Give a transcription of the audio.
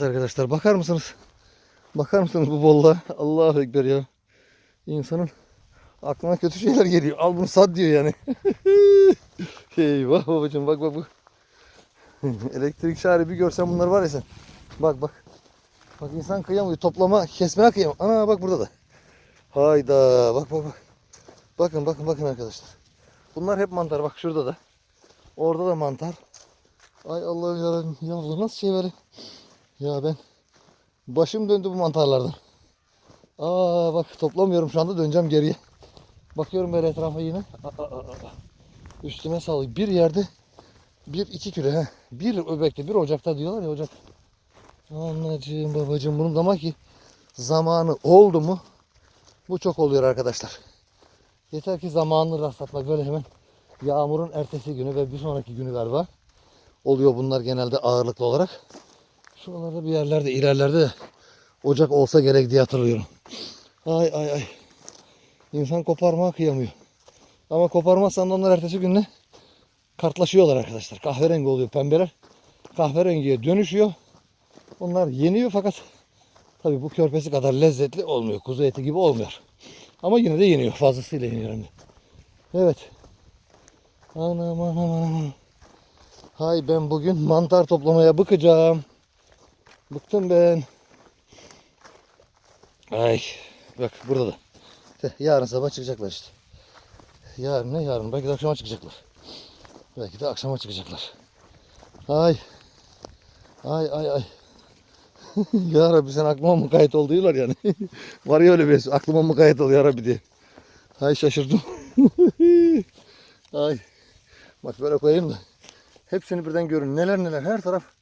Arkadaşlar bakar mısınız? Bakar mısınız bu bolluğa? Allahu Ekber ya. İnsanın aklına kötü şeyler geliyor. Al bunu sat diyor yani. Eyvah babacığım bak bak bak. Elektrik şari bir görsen bunlar var ya sen. Bak bak. Bak insan kıyamıyor. Toplama, kesmeye kıyamıyor. Ana bak burada da. Hayda bak bak bak. Bakın bakın bakın arkadaşlar. Bunlar hep mantar. Bak şurada da. Orada da mantar. Ay Allah'ım yarabbim. Ya bu nasıl şey böyle? Ya ben başım döndü bu mantarlardan. Aa bak toplamıyorum şu anda döneceğim geriye. Bakıyorum böyle etrafa yine. Üstüme sağlık. Bir yerde bir iki kilo he. Bir öbekte bir ocakta diyorlar ya ocak. Anacığım babacığım bunun ama ki zamanı oldu mu bu çok oluyor arkadaşlar. Yeter ki zamanını rastlatmak böyle hemen yağmurun ertesi günü ve bir sonraki günü galiba oluyor bunlar genelde ağırlıklı olarak. Şuralarda bir yerlerde ilerlerde de ocak olsa gerek diye hatırlıyorum. Ay ay ay. İnsan koparmaya kıyamıyor. Ama koparmazsan onlar ertesi günde kartlaşıyorlar arkadaşlar. Kahverengi oluyor pembeler. Kahverengiye dönüşüyor. Onlar yeniyor fakat tabii bu körpesi kadar lezzetli olmuyor. Kuzu eti gibi olmuyor. Ama yine de yeniyor. Fazlasıyla yeniyor hem de. Evet. Anam anam anam. Hay ben bugün mantar toplamaya bıkacağım. Bıktım ben. Ay bak burada da. Yarın sabah çıkacaklar işte. Yarın ne yarın? Belki de akşama çıkacaklar. Belki de akşama çıkacaklar. Ay. Ay ay ay. ya Rabbi sen aklıma mukayyet ol diyorlar yani. Var ya öyle bir aklıma mukayyet ol ya Rabbi diye. Ay şaşırdım. ay. Bak böyle koyayım da. Hepsini birden görün. Neler neler her taraf